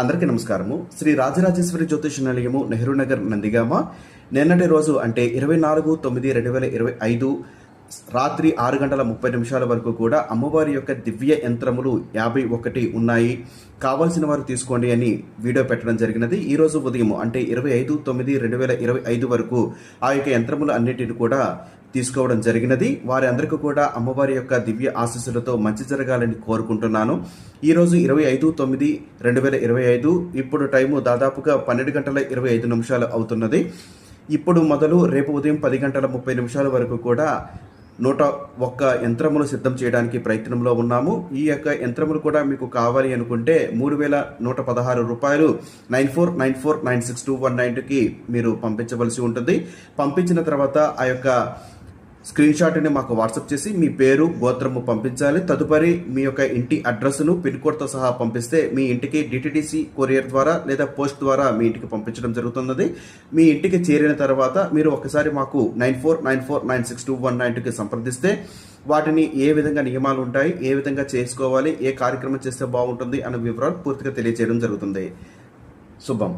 అందరికీ నమస్కారము. శ్రీ రాజరాజేశ్వరి జ్యోతిష నిలయము నెహ్రూ నగర్ నందిగామ. నిన్నటి రోజు అంటే ఇరవై నాలుగు తొమ్మిది రెండు వేల ఇరవై ఐదు రాత్రి ఆరు గంటల ముప్పై నిమిషాల వరకు కూడా అమ్మవారి యొక్క దివ్య యంత్రములు యాభై ఒకటి ఉన్నాయి. కావాల్సిన వారు తీసుకోండి అని వీడియో పెట్టడం జరిగినది. ఈ రోజు ఉదయం అంటే ఇరవై ఐదు తొమ్మిది రెండు వేల ఇరవై ఐదు వరకు ఆ యొక్క యంత్రములు అన్నిటిని కూడా తీసుకోవడం జరిగినది. వారి అందరికీ కూడా అమ్మవారి యొక్క దివ్య ఆశీస్సులతో మంచి జరగాలని కోరుకుంటున్నాను. ఈరోజు ఇరవై ఐదు తొమ్మిది రెండు వేల ఇరవై ఐదు. ఇప్పుడు టైము దాదాపుగా పన్నెండు గంటల ఇరవై ఐదు నిమిషాలు అవుతున్నది. ఇప్పుడు మొదలు రేపు ఉదయం పది గంటల ముప్పై నిమిషాల వరకు కూడా నూట ఒక్క యంత్రములు సిద్ధం చేయడానికి ప్రయత్నంలో ఉన్నాము. ఈ యొక్క యంత్రములు కూడా మీకు కావాలి అనుకుంటే మూడు వేల నూట పదహారు రూపాయలు nine four nine four nine six two one నైన్కి మీరు పంపించవలసి ఉంటుంది. పంపించిన తర్వాత ఆ యొక్క స్క్రీన్ షాట్ని మాకు వాట్సాప్ చేసి మీ పేరు గోత్రము పంపించాలి. తదుపరి మీ యొక్క ఇంటి అడ్రస్ను పిన్ కోడ్తో సహా పంపిస్తే మీ ఇంటికి డిటిడిసి కొరియర్ ద్వారా లేదా పోస్ట్ ద్వారా మీ ఇంటికి పంపించడం జరుగుతున్నది. మీ ఇంటికి చేరిన తర్వాత మీరు ఒకసారి మాకు nine four nine four nine six two one నైన్కి సంప్రదిస్తే వాటిని ఏ విధంగా నియమాలు ఉంటాయి ఏ విధంగా చేసుకోవాలి ఏ కార్యక్రమం చేస్తే బాగుంటుంది అనే వివరాలు పూర్తిగా తెలియజేయడం జరుగుతుంది. శుభం.